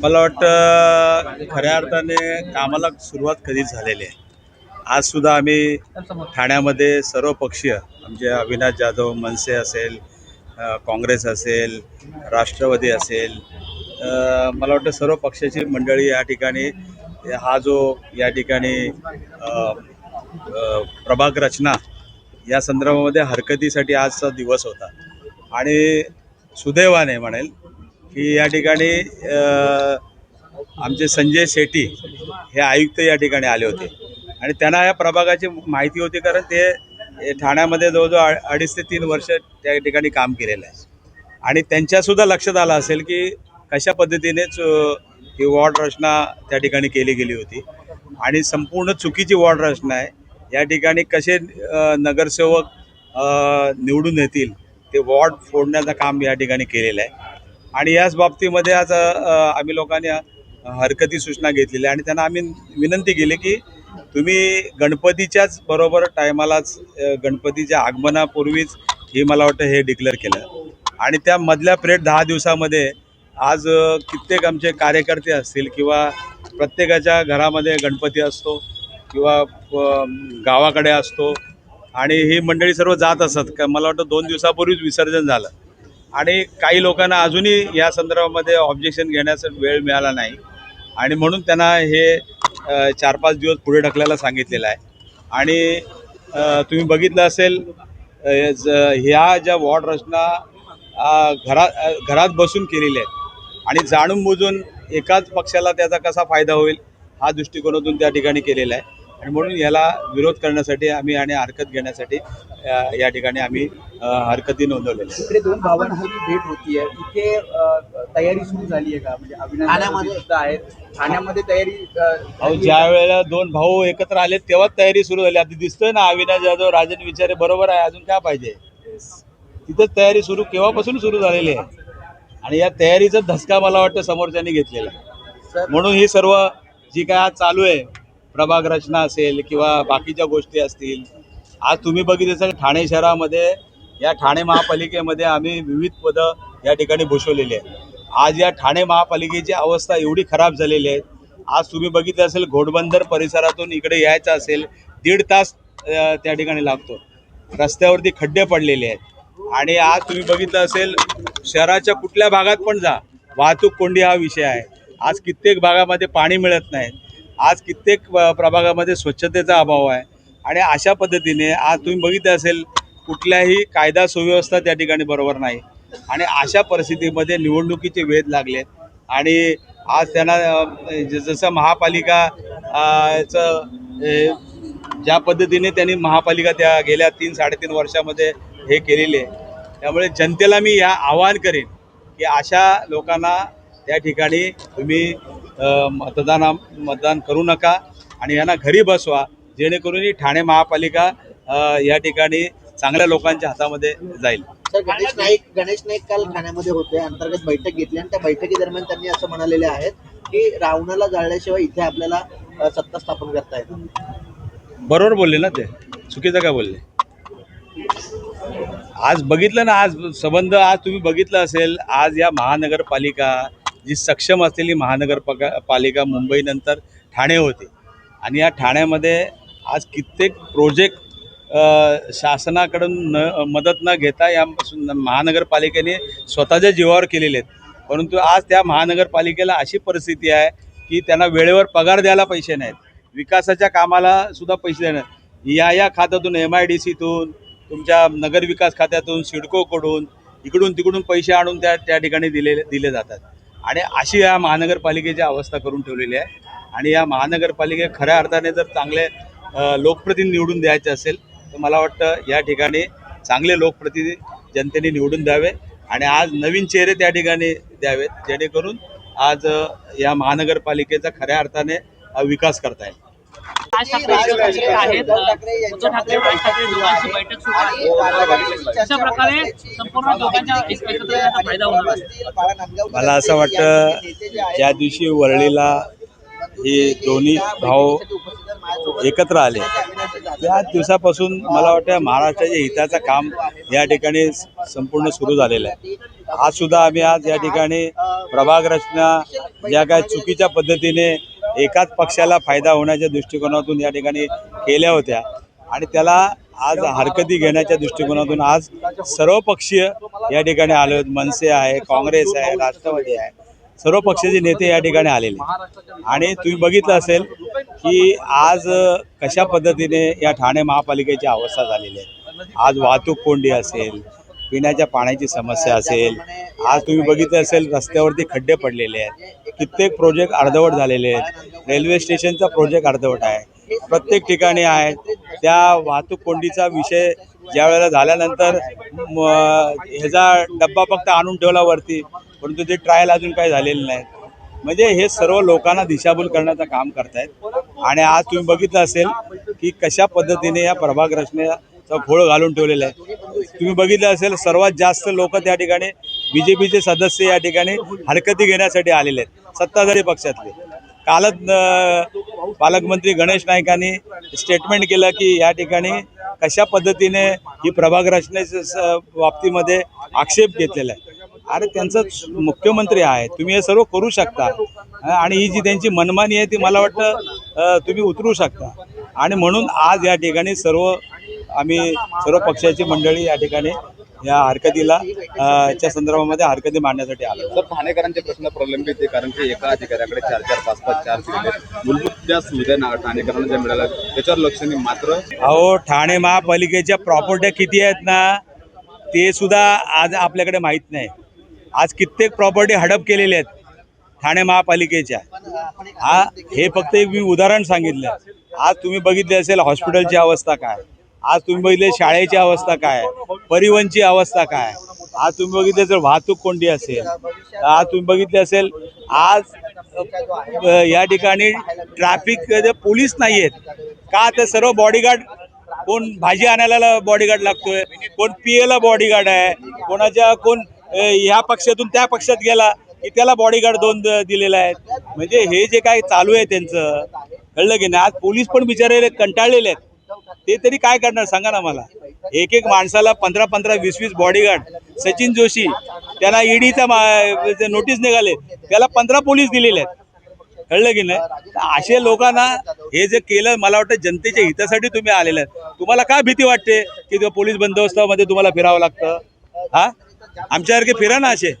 मला वाटतं खऱ्या अर्थाने कामाला सुरुवात कधीच झालेली आहे. आजसुद्धा आम्ही ठाण्यामध्ये सर्व पक्षीय म्हणजे अविनाश जाधव मनसे असेल काँग्रेस असेल राष्ट्रवादी असेल मला वाटतं सर्व पक्षाची मंडळी या ठिकाणी हा जो या ठिकाणी प्रभाग रचना या संदर्भामध्ये हरकतीसाठी आजचा दिवस होता. आणि सुदैवाने म्हणेल की या ठिकाणी आमचे संजय शेट्टी हे आयुक्त या ठिकाणी आले होते. आणि त्यांना या प्रभागाची माहिती होती कारण ते ठाण्यामध्ये जवळजवळ अडीच ते तीन वर्ष त्या ठिकाणी काम केलेलं आहे. आणि त्यांच्यासुद्धा लक्षात आलं असेल की कशा पद्धतीनेच ही वॉर्ड रचना त्या ठिकाणी केली गेली होती. आणि संपूर्ण चुकीची वॉर्ड रचना आहे. या ठिकाणी कसे नगरसेवक निवडून येतील ते वॉर्ड फोडण्याचं काम या ठिकाणी केलेलं आहे. आणि याच बाबतीमध्ये आज आम्ही लोकांनी हरकती सूचना घेतलेल्या आणि त्यांना आम्ही विनंती केली की तुम्ही गणपतीच्याच बरोबर टायमालाच गणपतीच्या आगमनापूर्वीच हे मला वाटतं हे डिक्लेअर केलं. आणि त्या मधल्या पिरियड दहा दिवसामध्ये आज कित्येक आमचे कार्यकर्ते असतील किंवा प्रत्येकाच्या घरामध्ये गणपती असतो किंवा गावाकडे असतो आणि ही मंडळी सर्व जात असत का मला वाटतं दोन दिवसापूर्वीच विसर्जन झालं. आणि काही लोकांना अजूनही या संदर्भामध्ये ऑब्जेक्शन घेण्याचा वेळ मिळाला नाही. आणि म्हणून त्यांना हे चार पाच दिवस पुढे ढकलायला सांगितलेलं आहे. आणि तुम्ही बघितलं असेल ज- ह्या ज्या वॉर्ड रचना घरा घरात घरात बसून केलेल्या आहेत. आणि जाणून बुजून एकाच पक्षाला त्याचा कसा फायदा होईल हा दृष्टिकोनातून त्या ठिकाणी केलेला आहे. आणि म्हणून याला विरोध करण्यासाठी आम्ही आणि हरकत घेण्यासाठी या ठिकाणी आम्ही हरकती नोंदवलेल्या इकडे दोन भावांची भेट होतीये इथे अ, तयारी सुरू झाली आहे का? म्हणजे जाधव सुद्धा आहेत. ठाण्यामध्ये तयारी अ, अहो ज्या आहे? वेळेला दोन भाऊ एकत्र आले तेव्हाच तयारी सुरू झाली. आता दिसतोय ना अविनाश जाधव राजन विचारे बरोबर आहे. अजून काय पाहिजे? तिथंच तयारी सुरू केव्हापासून सुरू झालेली आहे? आणि या तयारीचा धसका मला वाटतं समोरच्यांनी घेतलेला आहे. म्हणून ही सर्व जी काय आज चालू आहे प्रभाग रचना असेल किंवा बाकीच्या गोष्टी असतील आज तुम्ही बघितलं असेल ठाणे शहरामध्ये या ठाणे महापालिकेमध्ये आम्ही विविध पदं या ठिकाणी भूषवलेली आहेत. आज या ठाणे महापालिकेची अवस्था एवढी खराब झालेली आहे. आज तुम्ही बघितलं असेल घोडबंदर परिसरातून इकडे यायचं असेल दीड तास त्या ठिकाणी लागतो. रस्त्यावरती खड्डे पडलेले आहेत. आणि आज तुम्ही बघितलं असेल शहराच्या कुठल्या भागात पण जा वाहतूक कोंडी हा विषय आहे. आज कित्येक भागामध्ये पाणी मिळत नाही. आज कित्येक प्रभागामध्ये स्वच्छतेचा अभाव आहे. आणि अशा पद्धतीने आज तुम्ही बघितलं असेल कुठल्याही कायदा सुव्यवस्था त्या ठिकाणी बरोबर नाही. आणि अशा परिस्थितीमध्ये निवडणुकीचे वेध लागले आणि आज त्यांना ज- जसं महापालिका चं ज्या पद्धतीने त्यांनी महापालिका त्या गेल्या तीन साडेतीन वर्षामध्ये हे केलेले आहे. त्यामुळे जनतेला मी या आवाहन करेन की अशा लोकांना त्या ठिकाणी तुम्ही मतदाना मतदान करू नका आणि यांना घरी बसवा जेणेकरून ही ठाणे महापालिका या ठिकाणी चांगल्या लोकांच्या हातामध्ये जाईल. सर गणेश नाईक गणेश नाईक काल ठाण्यामध्ये होते अंतर्गत बैठक घेतली आणि त्या बैठकी दरम्यान त्यांनी असं म्हणालेले आहेत की रावणाला जाळल्याशिवाय इथे आपल्याला सत्ता स्थापन करता येत. बरोबर बोलले ना ते? चुकीचं काय बोलले? आज बघितलं ना आज संबंध आज तुम्ही बघितलं असेल आज या महानगरपालिका जी सक्षम असलेली महानगरपालिका पालिका मुंबईनंतर ठाणे होते. आणि या ठाण्यामध्ये आज कित्येक प्रोजेक्ट शासनाकडून न मदत न घेता या महानगरपालिकेने स्वतःच्या जीवावर केलेले आहेत. परंतु आज त्या महानगरपालिकेला अशी परिस्थिती आहे की त्यांना वेळेवर पगार द्यायला पैसे नाहीत. विकासाच्या कामाला सुद्धा पैसे देणार या या खात्यातून एम आय डी सीतून तुमच्या नगरविकास खात्यातून सिडकोकडून इकडून तिकडून पैसे आणून त्या त्या ठिकाणी दिले दिले जातात. आणि अशी या महानगरपालिकेची अवस्था करून ठेवलेली आहे. आणि या महानगरपालिके खऱ्या अर्थाने जर चांगले लोकप्रतिनिधी निवडून द्यायचे असेल तर मला वाटतं या ठिकाणी चांगले लोकप्रतिनिधी जनतेने निवडून द्यावे आणि आज नवीन चेहरे त्या ठिकाणी द्यावेत जेणेकरून आज या महानगरपालिकेचा खऱ्या अर्थाने विकास करता येईल. राज ठाकरे आहेत. उद्धव ठाकरे राज ठाकरे दोघांची बैठक सुरू आहे. अशा प्रकारे संपूर्ण दोघांच्या एक एकत्र येण्याचा फायदा होणार आहे. मला असं वाटतं ज्या दिवशी वरळीला हे दोन्ही भाऊ एकत्र आले. त्या दिवसापासून मला वाटतं महाराष्ट्राच्या हिताचं काम या ठिकाणी संपूर्ण सुरू झालेलं आहे. आज सुद्धा आम्ही आज या ठिकाणी प्रभाग रचना ज्या काय चुकीच्या पद्धतीने एकाच पक्षाला फायदा होण्याच्या दृष्टिकोनातून या ठिकाणी केल्या होत्या. आणि त्याला आज हरकती घेण्याच्या दृष्टिकोनातून आज सर्वपक्षीय या ठिकाणी आले आहेत मनसे आहे काँग्रेस आहे राष्ट्रवादी आहे. सर्व पक्षाचे नेते या ठिकाणी आलेले. आणि तुम्ही बघितलं असेल की आज कशा पद्धतीने या ठाणे महापालिकेची अवस्था झालेली आहे. आज वाहतूक कोंडी असेल पिण्याच्या पाण्याची समस्या असेल आज तुम्ही बघितलं असेल रस्त्यावरती खड्डे पडलेले आहेत. कित्येक प्रोजेक्ट अर्धवट झालेले आहेत. रेल्वे स्टेशनचा प्रोजेक्ट अर्धवट आहे. प्रत्येक ठिकाणी आहे. त्या वाहतूक कोंडीचा विषय ज्या वेळेला झाल्यानंतर ह्याचा डब्बा फक्त आणून ठेवला वरती परंतु ते ट्रायल अजून काही झालेलं नाही. म्हणजे हे सर्व लोकांना दिशाभूल करण्याचं काम करतायत. आणि आज तुम्ही बघितलं असेल की कशा पद्धतीने या प्रभाग रचनेचा फोळ घालून ठेवलेलं आहे. तुम्ही बघितलं असेल सर्वात जास्त लोक त्या ठिकाणी बी जे पीचे सदस्य या ठिकाणी हरकती घेण्यासाठी आलेले आहेत सत्ताधारी पक्षातले. कालच पालकमंत्री गणेश नाईकांनी स्टेटमेंट केलं की या ठिकाणी कशा पद्धतीने ही प्रभाग रचनेच्या स- बाबतीमध्ये आक्षेप घेतलेला आहे. अरे त्यांचं मुख्यमंत्री आहे तुम्ही हे सर्व करू शकता. आणि ही जी त्यांची मनमानी आहे ती मला वाटतं तुम्ही उतरू शकता. आणि म्हणून आज या ठिकाणी सर्व आम्ही सर्व पक्षाची मंडळी या ठिकाणी या हरकतीला च्या संदर्भामध्ये हरकती मांडण्यासाठी आलो. सर ठाणेकरांचे प्रश्न प्रलंबित आहे कारण की एका अधिकाऱ्याकडे चार चार पाच पाच चार मूलभूत ज्या सुविधा ना ठाणेकरांना ज्या मिळाल्या त्याच्यावर लक्ष नाही मात्र अहो ठाणे महापालिकेच्या प्रॉपर्ट्या किती आहेत ना ते सुद्धा आज आपल्याकडे माहीत नाही. आज कित्येक प्रॉपर्टी हडप केलेल्या आहेत ठाणे महापालिकेच्या. हा हे फक्त एक मी उदाहरण सांगितलं. आज तुम्ही बघितले असेल हॉस्पिटलची अवस्था काय. आज तुम्ही बघितले शाळेची अवस्था काय? परिवहनची अवस्था काय? आज तुम्ही बघितले जर वाहतूक कोंडी असेल. आज तुम्ही बघितले असेल आज या ठिकाणी ट्रॅफिक पोलीस नाही आहेत का तर सर्व बॉडीगार्ड कोण भाजी आणायला बॉडीगार्ड लागतोय? कोण पी एला बॉडीगार्ड आहे? कोणाच्या कोण ह्या पक्षातून त्या पक्षात गेला की त्याला बॉडीगार्ड दोन दिलेला आहे? म्हणजे हे जे काय चालू आहे त्यांचं कळलं की नाही? आज पोलीस पण बिचारे कंटाळलेले आहेत. ते तरी काय करणार? सांगा ना मला. एक एक माणसाला पंधरा पंधरा वीस वीस बॉडीगार्ड सचिन जोशी त्याला ईडीचा नोटीस निघाले त्याला पंधरा पोलीस दिलेले आहेत. कळलं की नाही? असे लोकांना हे जे केलं मला वाटतं जनतेच्या हितासाठी तुम्ही आलेले आहेत. तुम्हाला काय भीती वाटते की पोलीस बंदोबस्तामध्ये तुम्हाला फिरावं लागतं? हा? आमच्यासारखे फिरा ना असे.